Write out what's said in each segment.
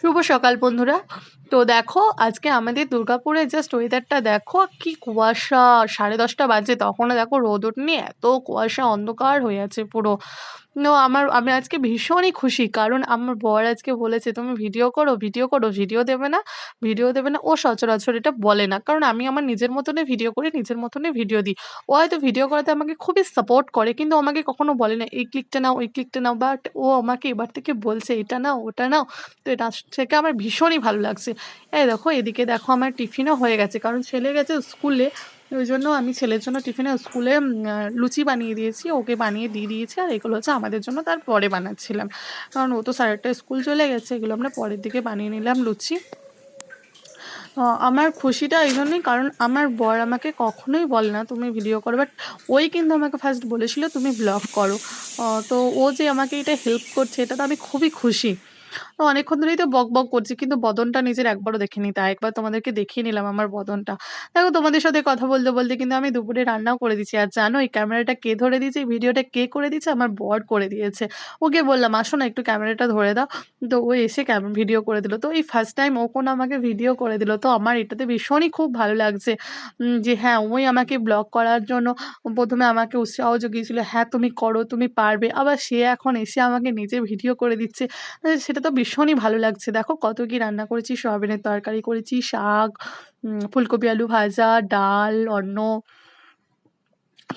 শুভ সকাল বন্ধুরা। তো দেখো, আজকে আমাদের দুর্গাপুরে জাস্ট ওয়েদারটা দেখো, কি কুয়াশা। সাড়ে দশটা বাজে, তখনও দেখো রোদ ওঠেনি, এত কুয়াশা, অন্ধকার হয়ে আছে পুরো। তো আমার, আমি আজকে ভীষণই খুশি। কারণ আমার বর আজকে বলেছে, তুমি ভিডিও করো ভিডিও করো ভিডিও দেবে না ভিডিও দেবে না। ও সচরাচর এটা বলে না। কারণ আমি আমার নিজের মতনে ভিডিও করি, নিজের মতনে ভিডিও দিই। ও হয়তো ভিডিও করাতে আমাকে খুবই সাপোর্ট করে, কিন্তু আমাকে কখনো বলে না, এই ক্লিকটা নাও, ওই ক্লিকটা নাও। বাট ও আমাকে এবার থেকে বলছে, এটা নাও, ওটা নাও। তো এটা থেকে আমার ভীষণই ভালো লাগছে। এই দেখো, এদিকে দেখো, আমার টিফিনও হয়ে গেছে। কারণ ছেলে গেছে স্কুলে ওই জন্য আমি ছেলের জন্য টিফিনে স্কুলে লুচি বানিয়ে দিয়েছি, ওকে বানিয়ে দিয়ে দিয়েছি, আর এগুলো হচ্ছে আমাদের জন্য তার পরে বানাচ্ছিলাম। কারণ ও তো সাড়ে আটটায় স্কুল চলে গেছে, এগুলো আমরা পরের দিকে বানিয়ে নিলাম লুচি। আমার খুশিটা এই জন্যই, কারণ আমার বর আমাকে কখনোই বলে না, তুমি ভিডিও করো বাট ওই কিন্তু আমাকে ফার্স্ট বলেছিল, তুমি ব্লগ করো। তো ও যে আমাকে এটা হেল্প করছে, এটা তো আমি খুবই খুশি। অনেকক্ষণ ধরেই তো বক বক করছি, কিন্তু বদনটা নিজের একবারও দেখিনি। তাই একবার তোমাদেরকে দেখিয়ে নিলাম আমার বদনটা। দেখো তোমাদের সাথে কথা বলতে বলতে কিন্তু আমি দুপুরে রান্নাও করে দিচ্ছি আর জানো এই ক্যামেরাটা কে ধরে দিয়েছে? এই ভিডিওটা কে করে দিয়েছে? আমার বর করে দিয়েছে। ওকে বললাম, আসো না একটু ক্যামেরাটা ধরে দাও। তো ও এসে ক্যামেরা ভিডিও করে দিল। তো এই ফার্স্ট টাইম ও কোনো আমাকে ভিডিও করে দিল। তো আমার এটাতে ভীষণই খুব ভালো লাগছে যে হ্যাঁ ওই আমাকে ব্লগ করার জন্য প্রথমে আমাকে উৎসাহ জুগিয়েছিল হ্যাঁ তুমি করো, তুমি পারবে। আবার সে এখন এসে আমাকে নিজে ভিডিও করে দিচ্ছে। সেটা তো ভীষণই ভালো লাগছে। দেখো কত কি রান্না করেছি, সয়াবিনের তরকারি করেছি, শাক ফুলকপি, আলু ভাজা, ডাল, অন্ন।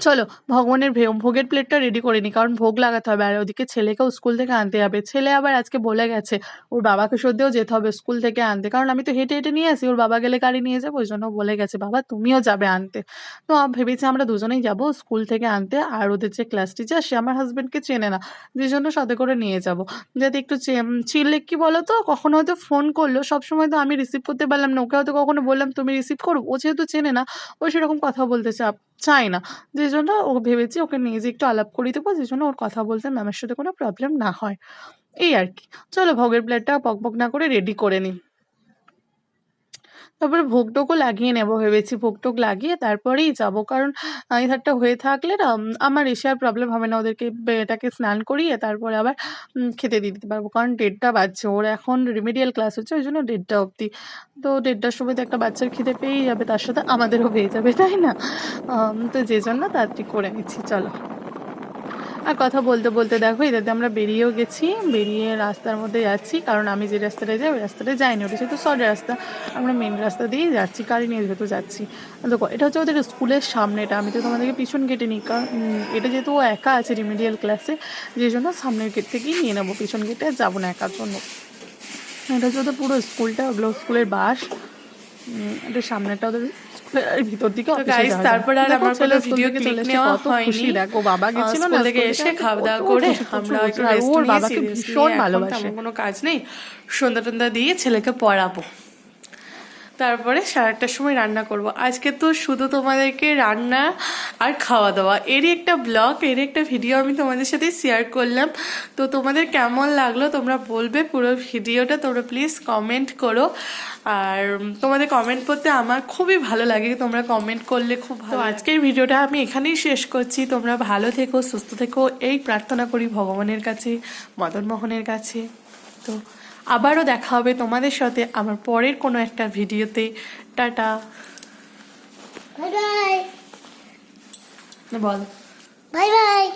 চলো, ভগবানের ভোগের প্লেটটা রেডি করে নি, কারণ ভোগ লাগাতে হবে। আর ওদিকে ছেলেকেও স্কুল থেকে আনতে হবে। ছেলে আবার আজকে বলে গেছে, ওর বাবাকে সদ্যেও যেতে হবে স্কুল থেকে আনতে। কারণ আমি তো হেঁটে হেঁটে নিয়ে আসি, ওর বাবা গেলে গাড়ি নিয়ে যাব, ওই জন্য বলে গেছে, বাবা, তুমিও যাবে আনতে। তো ভেবেছি আমরা দুজনেই যাব স্কুল থেকে আনতে। আর ওদের যে ক্লাস টিচার সে আমার হাজবেন্ডকে চেনে না, যে জন্য সাথে করে নিয়ে যাব। যাতে একটু চে- চিনলে কি বলো তো? কখনো হয়তো ফোন করল, সবসময় তো আমি রিসিভ করতে পারলাম না। ওকে হয়তো কখনো বললাম, তুমি রিসিভ করো। ও যেহেতু চেনে না, ও সেরকম কথা বলতে চা- চায় না। যে জন্য ও ভেবেছি ওকে নিয়ে যে একটু আলাপ করিয়ে দেবো যে জন্য ওর কথা বলতে ম্যামের সাথে কোনো প্রবলেম না হয়। এই আর কি। চলো ভোগের প্লেটটা পকপক না করে রেডি করে নিই। তারপরে ভোগ টোগও লাগিয়ে নেব ভেবেছি ভোগ টোগ লাগিয়ে তারপরেই যাব। কারণ আহ, এই ধারটা হয়ে থাকলে না আমার এসে আর প্রবলেম হবে না। ওদেরকে এটাকে স্নান করিয়ে তারপরে আবার খেতে দিয়ে দিতে পারব। কারণ দেড়টা বাজছে। ওর এখন রিমিডিয়াল ক্লাস হচ্ছে ওই জন্য দেড়টা অবধি। তো দেড়টার সময় তো একটা বাচ্চার খিদে পেয়েই যাবে তার সাথে আমাদেরও পেয়ে যাবে তাই না? তো যে জন্য তাড়াতাড়ি করে নিচ্ছি। চলো। আর কথা বলতে বলতে দেখো, এটাতে আমরা বেরিয়েও গেছি, বেরিয়ে রাস্তার মধ্যে যাচ্ছি, কারণ আমি যে রাস্তাটায় যাই, ওই রাস্তাটায় যাইনি, ওটা যেহেতু শর্ট রাস্তা, আমরা মেন রাস্তা দিয়েই যাচ্ছি, গাড়ি নিয়ে যেহেতু যাচ্ছি। দেখো, এটা হচ্ছে ওদের স্কুলের সামনেটা, আমি তো তোমাদেরকে পিছন গেটে নিই, কারণ এটা যেহেতু ও একা আছে রিমিডিয়াল ক্লাসে যে জন্য সামনের গেট থেকেই নিয়ে নেব, পিছন গেটে যাব না একার জন্য। এটা হচ্ছে ওদের পুরো স্কুলটা, ওগুলো স্কুলের বাস এটা সামনেটা ওদের স্কুলের ভিতর দিকে তো অফিসে গাইস যাওয়া আর আমার ছেলে কোনো ভিডিও ক্লিক নেওয়া কত হয়নি। দেখো বাবা গেছিল না থেকে এসে খাওয়া দাওয়া করে আমরা একটু রেস্ট ওর নিয়ে ভীষণ এখন ভালোবাসে। কোনো কাজ নেই। সন্ধ্যা টন্দা দিয়ে ছেলেকে পড়াবো। তারপরে সাড়ে আটটার সময় রান্না করব। আজকে তো শুধু তোমাদেরকে রান্না আর খাওয়া দাওয়া। এরই একটা ব্লগ এরই একটা ভিডিও আমি তোমাদের সাথে শেয়ার করলাম। তো তোমাদের কেমন লাগল তোমরা বলবে পুরো ভিডিওটা তোমরা প্লিজ কমেন্ট করো। আর তোমাদের কমেন্ট করতে আমার খুবই ভালো লাগে তোমরা কমেন্ট করলে খুব ভালো আজকের ভিডিওটা আমি এখানেই শেষ করছি। তোমরা ভালো থেকো সুস্থ থেকো। এই প্রার্থনা করি ভগবানের কাছে মদন মোহনের কাছে। তো আবারও দেখা হবে তোমাদের সাথে আমার পরের কোনো একটা ভিডিওতে। টাটা। বল। Bye bye